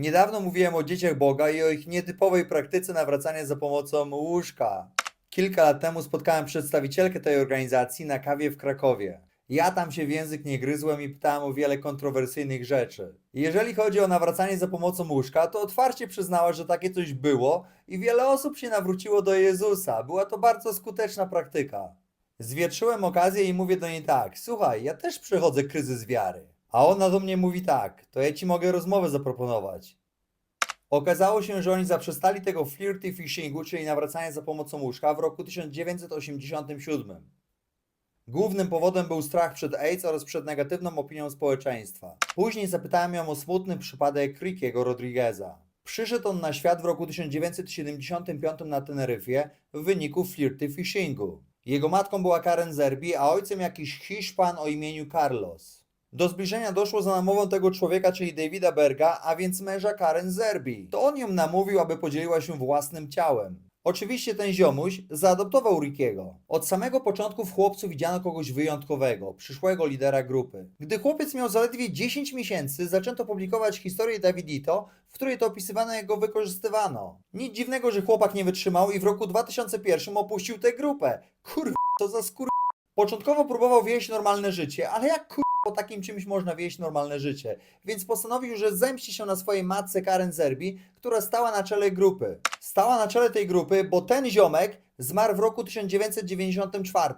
Niedawno mówiłem o dzieciach Boga i o ich nietypowej praktyce nawracania za pomocą łóżka. Kilka lat temu spotkałem przedstawicielkę tej organizacji na kawie w Krakowie. Ja tam się w język nie gryzłem i pytałem o wiele kontrowersyjnych rzeczy. Jeżeli chodzi o nawracanie za pomocą łóżka, to otwarcie przyznała, że takie coś było i wiele osób się nawróciło do Jezusa. Była to bardzo skuteczna praktyka. Zwietrzyłem okazję i mówię do niej tak: Słuchaj, ja też przechodzę kryzys wiary. A ona do mnie mówi tak: To ja ci mogę rozmowę zaproponować. Okazało się, że oni zaprzestali tego flirty fishingu, czyli nawracania za pomocą łóżka, w roku 1987. Głównym powodem był strach przed AIDS oraz przed negatywną opinią społeczeństwa. Później zapytałem ją o smutny przypadek Rickiego Rodrigueza. Przyszedł on na świat w roku 1975 na Teneryfie w wyniku flirty fishingu. Jego matką była Karen Zerbi, a ojcem jakiś Hiszpan o imieniu Carlos. Do zbliżenia doszło za namową tego człowieka, czyli Davida Berga, a więc męża Karen Zerbi. To on ją namówił, aby podzieliła się własnym ciałem. Oczywiście ten ziomuś zaadoptował Rickiego. Od samego początku w chłopcu widziano kogoś wyjątkowego, przyszłego lidera grupy. Gdy chłopiec miał zaledwie 10 miesięcy, zaczęto publikować historię Davidito, w której to opisywano jak go wykorzystywano. Nic dziwnego, że chłopak nie wytrzymał i w roku 2001 opuścił tę grupę. Kurwa, to za skór... Początkowo próbował wieść normalne życie, ale jak kur... po takim czymś można wieść normalne życie, więc postanowił, że zemści się na swojej matce Karen Zerbi, która stała na czele grupy. Stała na czele tej grupy, bo ten ziomek zmarł w roku 1994.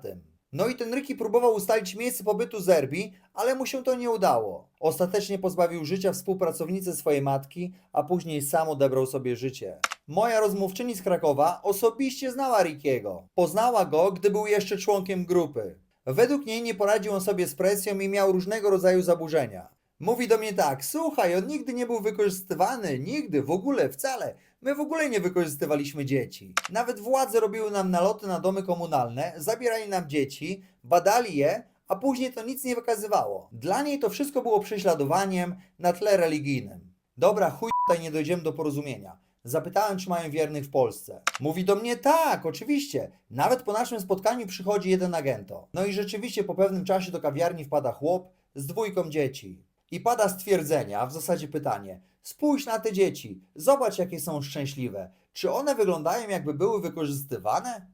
No i ten Ricky próbował ustalić miejsce pobytu Zerbi, ale mu się to nie udało. Ostatecznie pozbawił życia współpracownicy swojej matki, a później sam odebrał sobie życie. Moja rozmówczyni z Krakowa osobiście znała Rickiego. Poznała go, gdy był jeszcze członkiem grupy. Według niej nie poradził on sobie z presją i miał różnego rodzaju zaburzenia. Mówi do mnie tak, słuchaj, on nigdy nie był wykorzystywany, nigdy, w ogóle, wcale. My w ogóle nie wykorzystywaliśmy dzieci. Nawet władze robiły nam naloty na domy komunalne, zabierali nam dzieci, badali je, a później to nic nie wykazywało. Dla niej to wszystko było prześladowaniem na tle religijnym. Dobra, chuj tutaj nie dojdziemy do porozumienia. Zapytałem, czy mają wiernych w Polsce. Mówi do mnie, tak, oczywiście. Nawet po naszym spotkaniu przychodzi jeden agento. No i rzeczywiście po pewnym czasie do kawiarni wpada chłop z dwójką dzieci. I pada stwierdzenie, a w zasadzie pytanie. Spójrz na te dzieci, zobacz jakie są szczęśliwe. Czy one wyglądają jakby były wykorzystywane?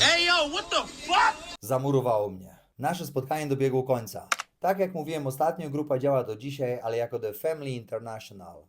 Hey yo, what the fuck? Zamurowało mnie. Nasze spotkanie dobiegło końca. Tak jak mówiłem ostatnio, grupa działa do dzisiaj, ale jako The Family International.